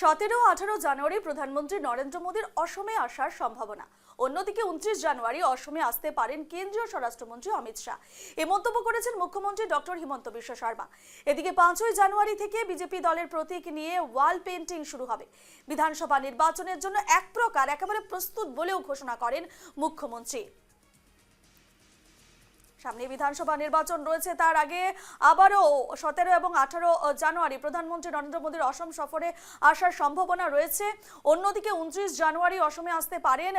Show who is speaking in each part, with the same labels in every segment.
Speaker 1: সতেরো আঠারো জানুয়ারি প্রধানমন্ত্রী নরেন্দ্র মোদীর অসমে আসার সম্ভাবনা। অন্যদিকে উনত্রিশ জানুয়ারি অসমে আসতে পারেন কেন্দ্রীয় স্বরাষ্ট্রমন্ত্রী অমিত শাহ। এ মন্তব্য করেছেন মুখ্যমন্ত্রী ডক্টর হিমন্ত বিশ্ব শর্মা। এদিকে পাঁচই জানুয়ারি থেকে বিজেপি দলের প্রতীক নিয়ে ওয়াল পেন্টিং শুরু হবে। বিধানসভা নির্বাচনের জন্য এক প্রকার একেবারে প্রস্তুত বলেও ঘোষণা করেন মুখ্যমন্ত্রী। সামনে বিধানসভা নির্বাচন রয়েছে, তার আগে আবারও সতেরো এবং আঠারো জানুয়ারি প্রধানমন্ত্রী নরেন্দ্র মোদীর অসম সফরে আসার সম্ভাবনা রয়েছে। অন্যদিকে উনত্রিশ জানুয়ারি অসমে আসতে পারেন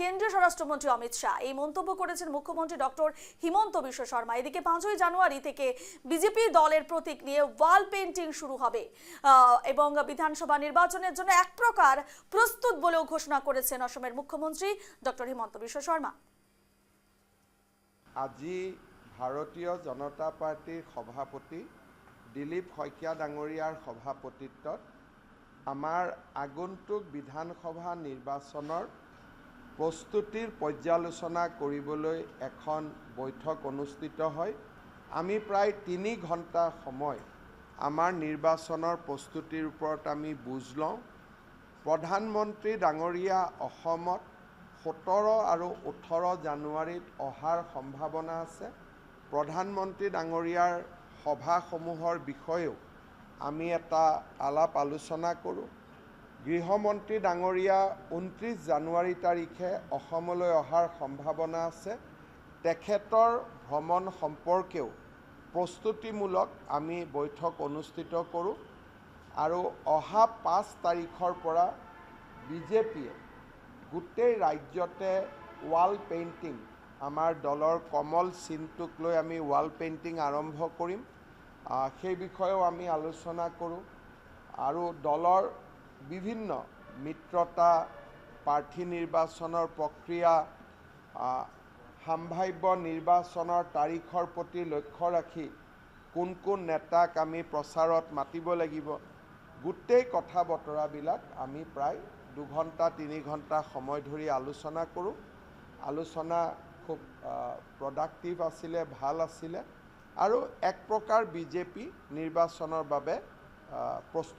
Speaker 1: কেন্দ্রীয় স্বরাষ্ট্রমন্ত্রী অমিত শাহ। এই মন্তব্য করেছেন মুখ্যমন্ত্রী ডক্টর হিমন্ত বিশ্ব শর্মা। এদিকে পাঁচই জানুয়ারি থেকে বিজেপি দলের প্রতীক নিয়ে ওয়াল পেন্টিং শুরু হবে এবং বিধানসভা নির্বাচনের জন্য এক প্রকার প্রস্তুত বলেও ঘোষণা করেছেন অসমের মুখ্যমন্ত্রী ডক্টর হিমন্ত বিশ্ব শর্মা।
Speaker 2: আজি ভাৰতীয় জনতা পাৰ্টীৰ সভাপতি দিলীপ শইকীয়া ডাঙৰীয়াৰ সভাপতিত্বত আমাৰ আগন্তুক বিধানসভা নিৰ্বাচনৰ প্ৰস্তুতিৰ পৰ্যালোচনা কৰিবলৈ এখন বৈঠক অনুষ্ঠিত হয়। আমি প্ৰায় তিনি ঘণ্টা সময় আমাৰ নিৰ্বাচনৰ প্ৰস্তুতিৰ ওপৰত আমি বুজ লওঁ। প্ৰধানমন্ত্ৰী ডাঙৰীয়া অসমত সোতৰ আৰু ওঠৰ জানুৱাৰীত অহাৰ সম্ভাৱনা আছে। প্ৰধানমন্ত্ৰী ডাঙৰীয়াৰ সভাসমূহৰ বিষয়েও আমি এটা আলাপ আলোচনা কৰোঁ। গৃহমন্ত্ৰী ডাঙৰীয়া ঊনত্ৰিছ জানুৱাৰী তাৰিখে অসমলৈ অহাৰ সম্ভাৱনা আছে। তেখেতৰ ভ্ৰমণ সম্পৰ্কেও প্ৰস্তুতিমূলক আমি বৈঠক অনুষ্ঠিত কৰোঁ। আৰু অহা পাঁচ তাৰিখৰ পৰা বিজেপিয়ে গোটেই ৰাজ্যতে ৱাল পেইণ্টিং আমাৰ দলৰ কমল চিনটোক লৈ আমি ৱাল পেইণ্টিং আৰম্ভ কৰিম। সেই বিষয়েও আমি আলোচনা কৰোঁ। আৰু দলৰ বিভিন্ন মিত্ৰতা প্ৰাৰ্থী নিৰ্বাচনৰ প্ৰক্ৰিয়া সাম্ভাব্য নিৰ্বাচনৰ তাৰিখৰ প্ৰতি লক্ষ্য ৰাখি কোন কোন নেতাক আমি প্ৰচাৰত মাতিব লাগিব। গোটেই কথা বতৰাবিলাক আমি প্ৰায় দুঘণ্টা তিনি ঘণ্টা সময় ধৰি আলোচনা কৰোঁ। আলোচনা খুব প্ৰডাক্টিভ আছিলে ভাল আছিলে। আৰু এক প্ৰকাৰ বিজেপি নিৰ্বাচনৰ বাবে প্ৰস্তুত